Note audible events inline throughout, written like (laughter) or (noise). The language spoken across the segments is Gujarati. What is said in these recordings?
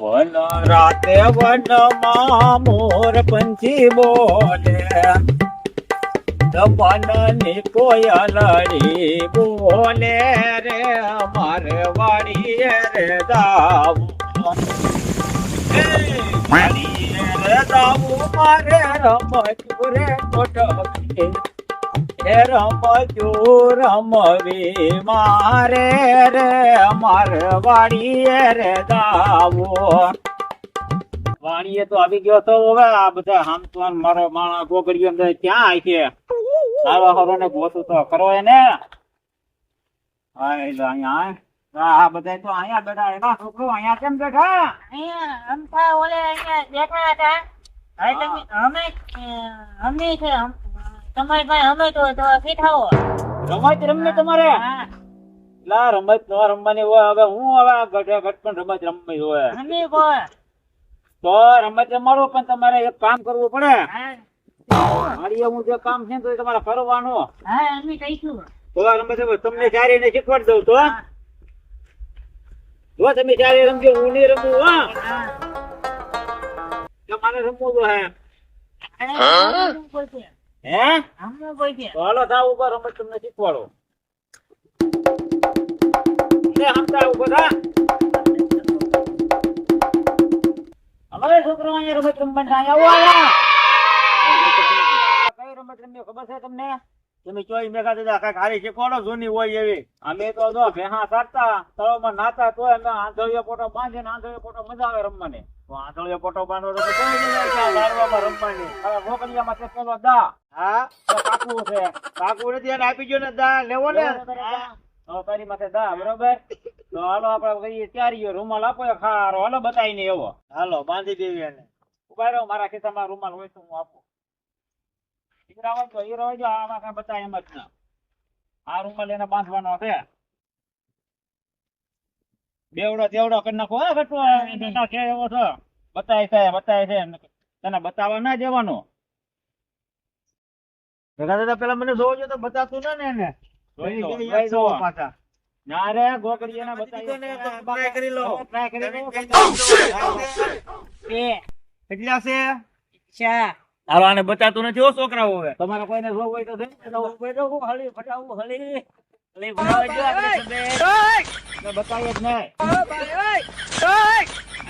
વન રાતે વનમાં મોર પંછી બોલે. વનની કોયલડી બોલે રે મારે વાડીએ રે એ રે જાવું મારે રમતું રે કોટકી એ રમજો, રમવી મારે રે મારે વાડીએ રે દાવો. વાણીએ તો આવી ગયો તો હવે આ બધા હામતવાન મારો માણા ગોગડીઓ આય છે? આવા હરો ને ગોતું તો કરો એને. અહીંયા આ બધા તો અહીંયા બેઠા એના છોકરો, અહીંયા કેમ બેઠા? અહીંયા અમથા ઓલે અહીંયા બેઠા હતા. અમે અમે છે તમારી પાસે તો તો શીખાવો રમત રમને તમારે. લા રમત ન રમવાની હોય. હવે હું હવે આ ગઢે પણ રમત રમવી હોય. અમે બોલ તો રમત રમાડો પણ તમારે એક કામ કરવું પડે. મારી હું જે કામ છે ને તો એ તમારે કરવાનું હા અમે કહીશું તો રમત તમને સારી ને શીખવાડી દઉં તો જો તમે ચારે રમજો હું નહીં રમું હા. હા. તમારે રમવું તો હે છે હે? કોઈ છે. હાલો ઉપર રમત તમને શીખવાડો. લે હમતા ઊભો થા હવે છોકરો અહીંયા રમત રમવા આવો કઈ રમત રમ્યો ખબર છે તમને? તમે ચોઈ મેઘા દીધા કાંઈક હારી શીખવાડો જૂની હોય એવી. અમે તો જો ભેહા કાઢતા તળાવમાં નાતા તોય અમે આંધળીયો પોટો બાંધીને આંધળીયો પોટો મજા આવે રમવાની. આંધળીયો પોટો બાંધો તો કોઈ નહીં લાડવામાં રમવાની. હવે મોકલિયામાં પેલો દા. હા? કાકુ છે. કાકુ નથી એને આપી ગયો ને દા. લેવો ને. તો તારી માથે દા બરોબર? તો હાલો આપણે કહીએ ત્યારીઓ. રૂમાલ આપો ખારો હાલો બતાવી ને એવો. હાલો બાંધી દેવી એને. ઊભા રહો મારા ખિસ્સામાં રૂમાલ હોય તો હું આપું. હીરા હોય તો હીરો હોય જો આમાં કાંઈ બતાય એમ જ ના. આ રૂમાલ એને બાંધવાનો છે. બેવડો તેવડો કરી નાખો હે એના કે એવો છો? બતાય છે બતાય છે તને બતાવવા ના દેવાનો. ભેગા દાદા પેલા મને જોવો તો બતાતું ના ને એને. જોઈ દો, જોઈ દો. ના રે ગોકળી એને બતાવી કરી લો. Try કરી લો. બે કેટલા છે? ચાર હાલો આને બતાતું નથી હો છોકરાઓ હવે. તમારે કોઈને જોવું હોય તો જવું. હળી ફટાવું આપણે સબે તો બતાવીએ જ નહીં.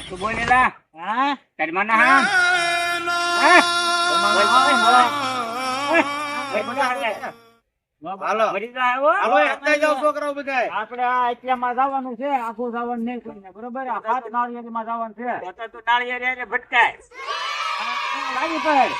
તું બોલેલા હા? તારી માના હા? હાલો. વળી તો આવ્યો હાલો એકતા જાઓ છોકરાઓ બધાય. આપણે આ એટલામાં જવાનું છે આખું જવાનું નહીં કોઈને બરોબર? આ હાથ નાળિયેરીમાં જવાનું છે. નાળિયેર ભટકાય. લાગી પડ.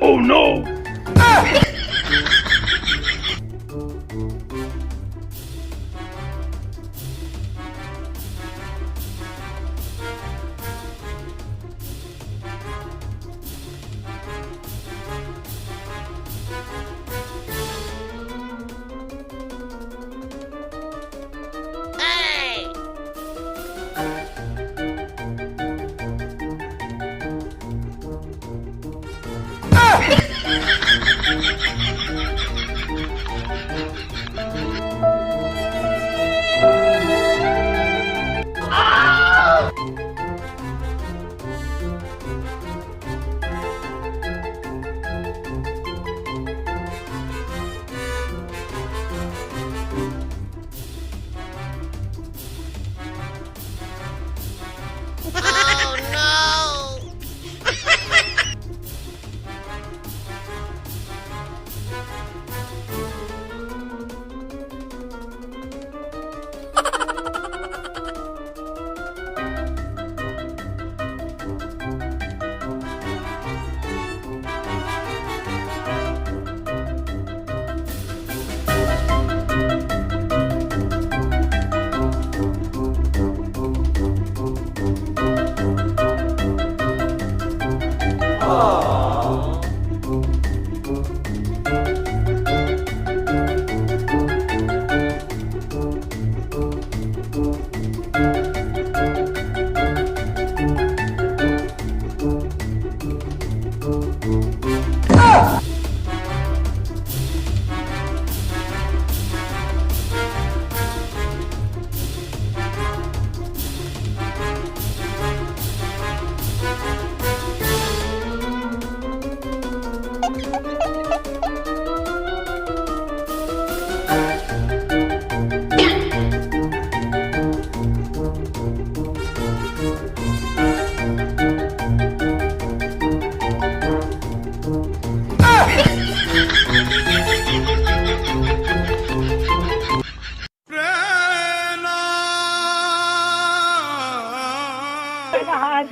oh no! (laughs)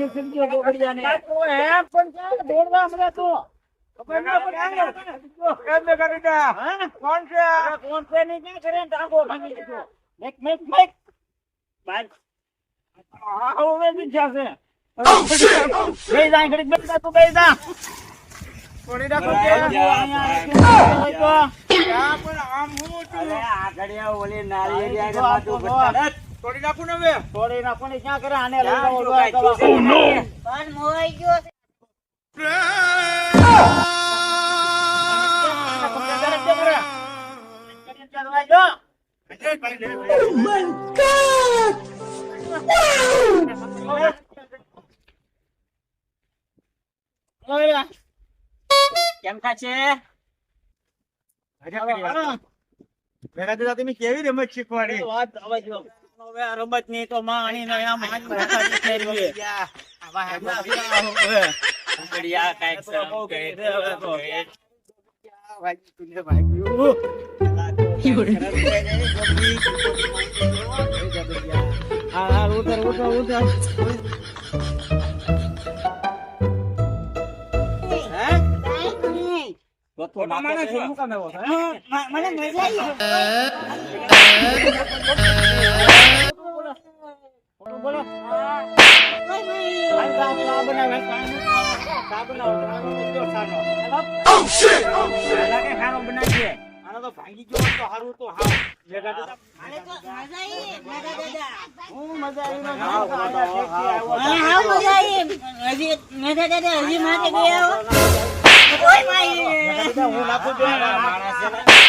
જે સમજ્યો ગોગડિયાને. એમ પણ ક્યાં દોડવા હમણાં તું? ખબર ના પડે. એમ કરી દે. હા? કોણ છે કોણ છે ને ક્યાં કરે ટાંગો ભાંગી દીધો. મેક, મેક, મેક. ભાઈ. આ હવે છે બેસી જા, ઘડીક બેસી તું બેસી જા. છોડી રાખો કે. અહીંયા હોય તો. આ પણ આમ હું છું. આ ઘડિયા ઓલી માથું જો. નાખું ને હવે. તોડી નાખો ને ક્યાં કરે આને લઈ જાવ. જોશે ને? પણ મોવાઈ ગયો. ઓય, કેમ થશે ભેગા થતા તમે કેવી રમત શીખવાડી વાત હવે જો. હવે આ રમતની તો માં આણીને આમ હાથમાં રાખવાની કાંઈક સમ. કે- તુને. હા, હા, ઉતર, ઉતર, ઉતર. મને મજા બોલો, ભાંગી ગયો તો હારું. હું મજા આવી. હજી મેધા દાદા હજી માથે ગયા કોઈ માઈ હું નાખું